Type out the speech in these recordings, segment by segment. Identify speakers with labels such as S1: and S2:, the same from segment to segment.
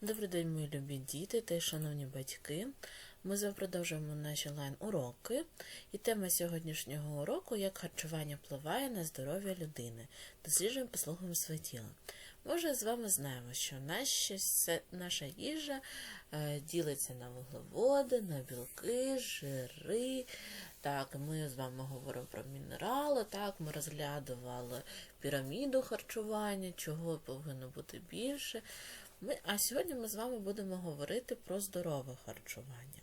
S1: Добрий день, мої любі діти та шановні батьки. Ми з вами продовжуємо наші онлайн-уроки. І тема сьогоднішнього уроку як харчування впливає на здоров'я людини. Досліджуємо, послухаємо своє тіло. Ми вже з вами знаємо, що наші, наша їжа е, ділиться на вуглеводи, на білки, жири. Так, ми з вами говоримо про мінерали, так, ми розглядували піраміду харчування, чого повинно бути більше. Ми, а сьогодні ми з вами будемо говорити про здорове харчування.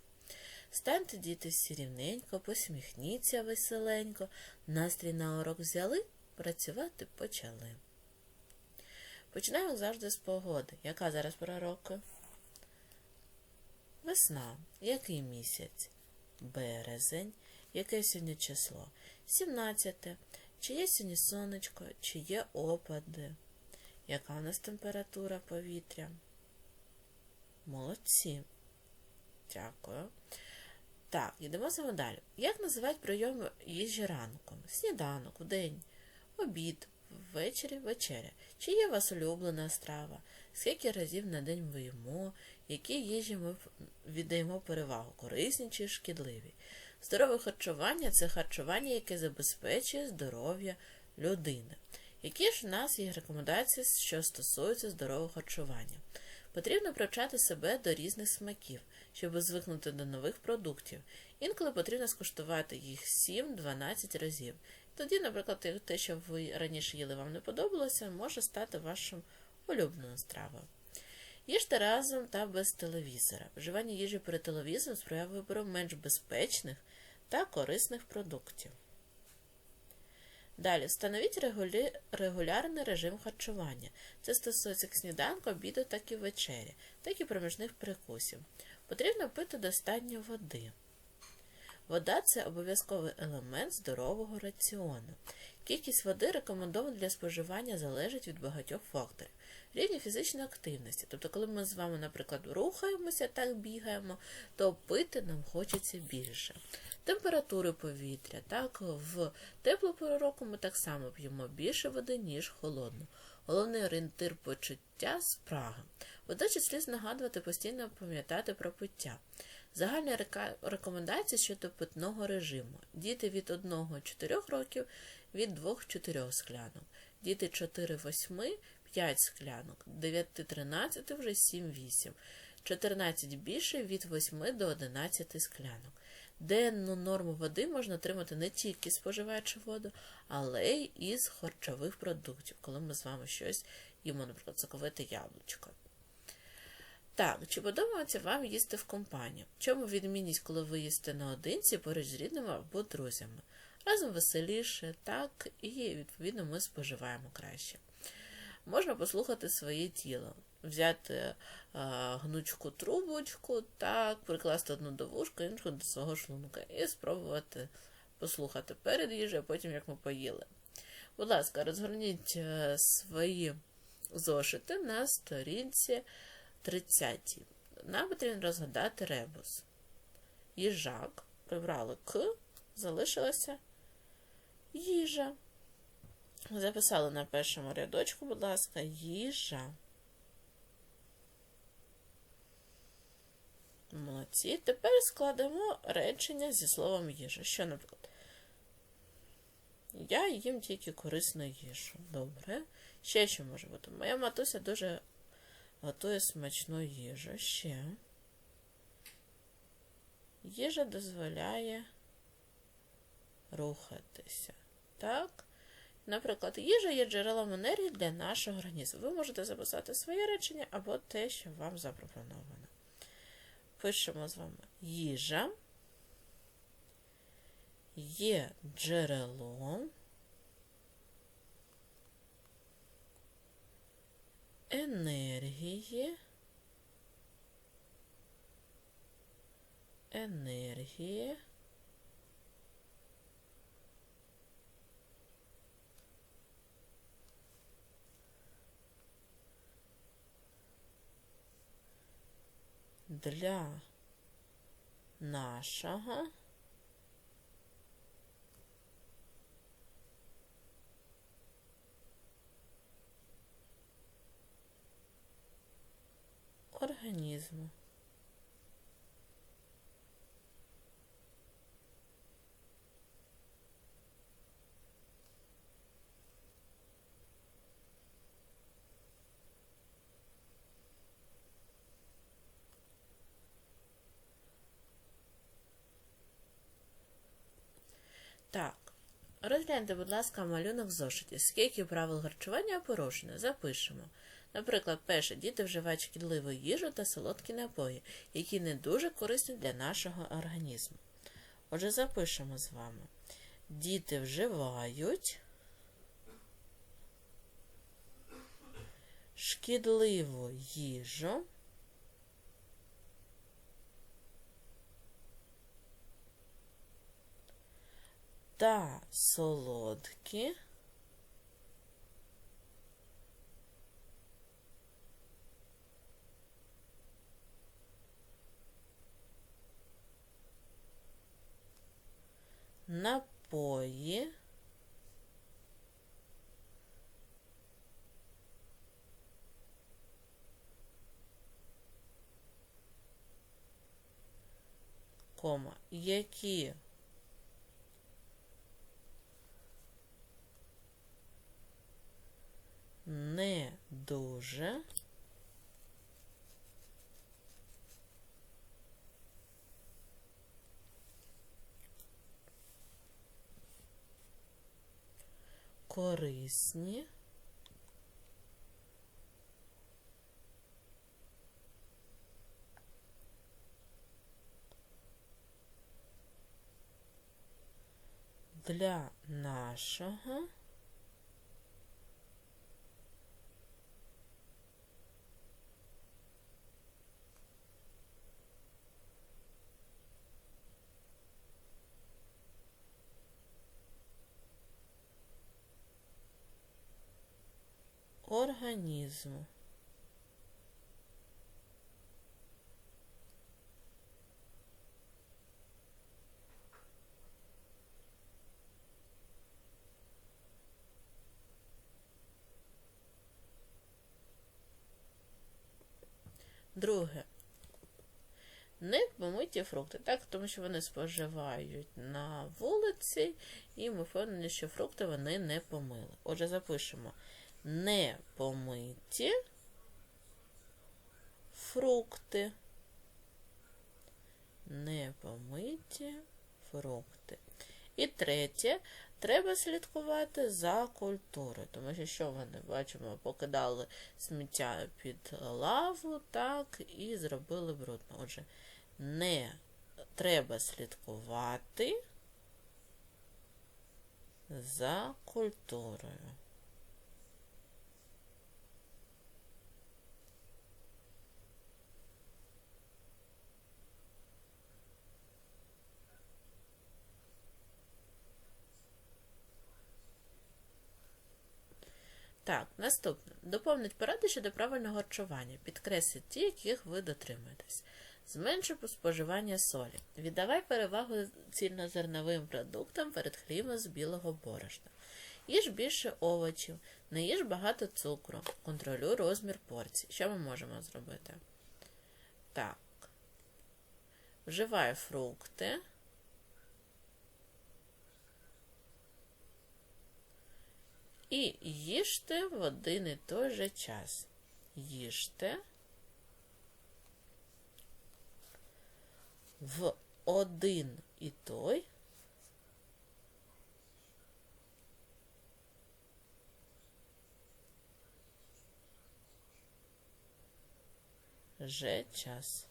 S1: Станьте, діти, всі рівненько, посміхніться веселенько, настрій на урок взяли, працювати почали. Починаємо завжди з погоди. Яка зараз пора року? Весна. Який місяць? Березень. Яке сьогодні число? 17. Чи є сьогодні сонечко, чи є опади? Яка у нас температура повітря? Молодці. Дякую. Так, йдемо з вами далі. Як називають прийом їжі ранком? Сніданок, вдень, обід, ввечері, вечеря. Чи є у вас улюблена страва? Скільки разів на день ви їмо? Які їжі ми віддаємо перевагу? Корисні чи шкідливі? Здорове харчування це харчування, яке забезпечує здоров'я людини. Які ж в нас є рекомендації, що стосуються здорового харчування? Потрібно привчати себе до різних смаків, щоб звикнути до нових продуктів. Інколи потрібно скуштувати їх 7-12 разів. Тоді, наприклад, те, що ви раніше їли, вам не подобалося, може стати вашим улюбленою стравою. Їжте разом та без телевізора. Вживання їжі перед телевізором сприяє вибору менш безпечних та корисних продуктів. Далі встановіть регулі... регулярний режим харчування. Це стосується як сніданку, обіду, так і вечері, так і проміжних перекусів. Потрібно пити достатньо води. Вода це обов'язковий елемент здорового раціону. Кількість води рекомендована для споживання залежить від багатьох факторів. Рівні фізичної активності. Тобто, коли ми з вами, наприклад, рухаємося, так бігаємо, то пити нам хочеться більше. Температури повітря. Так, в теплу пору року ми так само п'ємо більше води, ніж холодну. Головний орієнтир почуття спрага. Водночас слід нагадувати постійно пам'ятати про пиття. Загальні рекомендації щодо питного режиму. Діти від 1-4 років від 2-4 склянок. Діти 4-8 5 склянок. 9-13 вже 7-8. 14 більше від 8 до 11 склянок. Денну норму води можна отримати не тільки споживаючи воду, але й із харчових продуктів, коли ми з вами щось їмо, наприклад, соковите яблучко. Так, чи подобається вам їсти в компанії? Чому відмінність, коли ви їсте наодинці поруч з рідними або друзями? Разом веселіше, так, і відповідно ми споживаємо краще. Можна послухати своє тіло, взяти е, гнучку трубочку, так, прикласти одну до вушка, іншу до свого шлунка і спробувати послухати перед їжею, а потім як ми поїли. Будь ласка, розгорніть е, свої зошити на сторінці 30. Нам потрібно розгадати ребус. Їжак. Прибрали К, залишилося їжа. Записали на першому рядочку, будь ласка, їжа. Молодці. Тепер складемо речення зі словом їжа. Що, наприклад? Я їм тільки корисну їжу. Добре. Ще що може бути? Моя матуся дуже готує смачну їжу. Ще. Їжа дозволяє рухатися. Так? Наприклад, їжа є джерелом енергії для нашого організму. Ви можете записати своє речення або те, що вам запропоновано. Пишемо з вами їжа є джерелом енергії, енергії для нашого організму. Так, розгляньте, будь ласка, малюнок в зошиті. Скільки правил харчування порушено? Запишемо. Наприклад, перше, діти вживають шкідливу їжу та солодкі напої, які не дуже корисні для нашого організму. Отже, запишемо з вами. Діти вживають шкідливу їжу. Та солодкі. Напої. Кома, які не дуже. Корисні. Для нашого організму. Друге. Не помиті фрукти, так, тому що вони споживають на вулиці, і ми впевнені, що фрукти вони не помили. Отже, запишемо не помиті фрукти. Не помиті фрукти. І третє, треба слідкувати за культурою, тому що, що вони бачимо, покидали сміття під лаву, так, і зробили брудно. Отже, не треба слідкувати за культурою. Так, наступне. Доповнить поради щодо правильного харчування. Підкресліть ті, яких ви дотримуєтесь. Зменшуй споживання солі. Віддавай перевагу цільнозерновим продуктам перед хлібом з білого борошна. Їж більше овочів, не їж багато цукру. Контролюй розмір порцій. Що ми можемо зробити? Так. Вживай фрукти. І їжте в один і той же час. Їжте в один і той же час.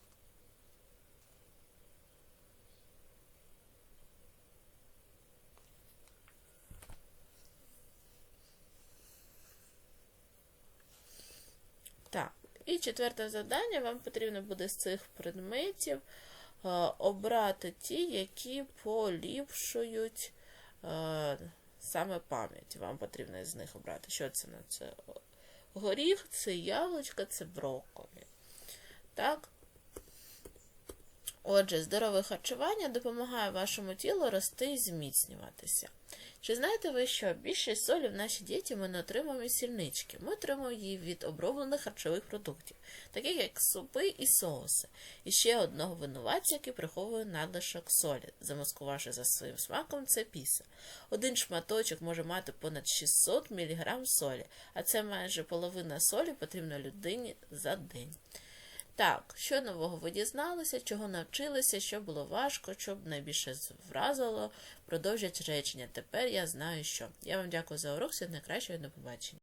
S1: Так, і четверте завдання, вам потрібно буде з цих предметів е, обрати ті, які поліпшують е, саме пам'ять. Вам потрібно з них обрати. Що це на це? Горіх, це яблучко, це брокколі. Так? Отже, здорове харчування допомагає вашому тілу рости і зміцнюватися. Чи знаєте ви, що більшість солі в нашій дієті ми не отримуємо із сільнички? Ми отримуємо її від оброблених харчових продуктів, таких як супи і соуси, і ще одного винуватця, який приховує надлишок солі, замаскувавши за своїм смаком це піса. Один шматочок може мати понад 600 мг солі, а це майже половина солі потрібна людині за день. Так, що нового ви дізналися, чого навчилися, що було важко, що найбільше вразило, продовжать речення. Тепер я знаю, що. Я вам дякую за урок, всього найкращого до побачення.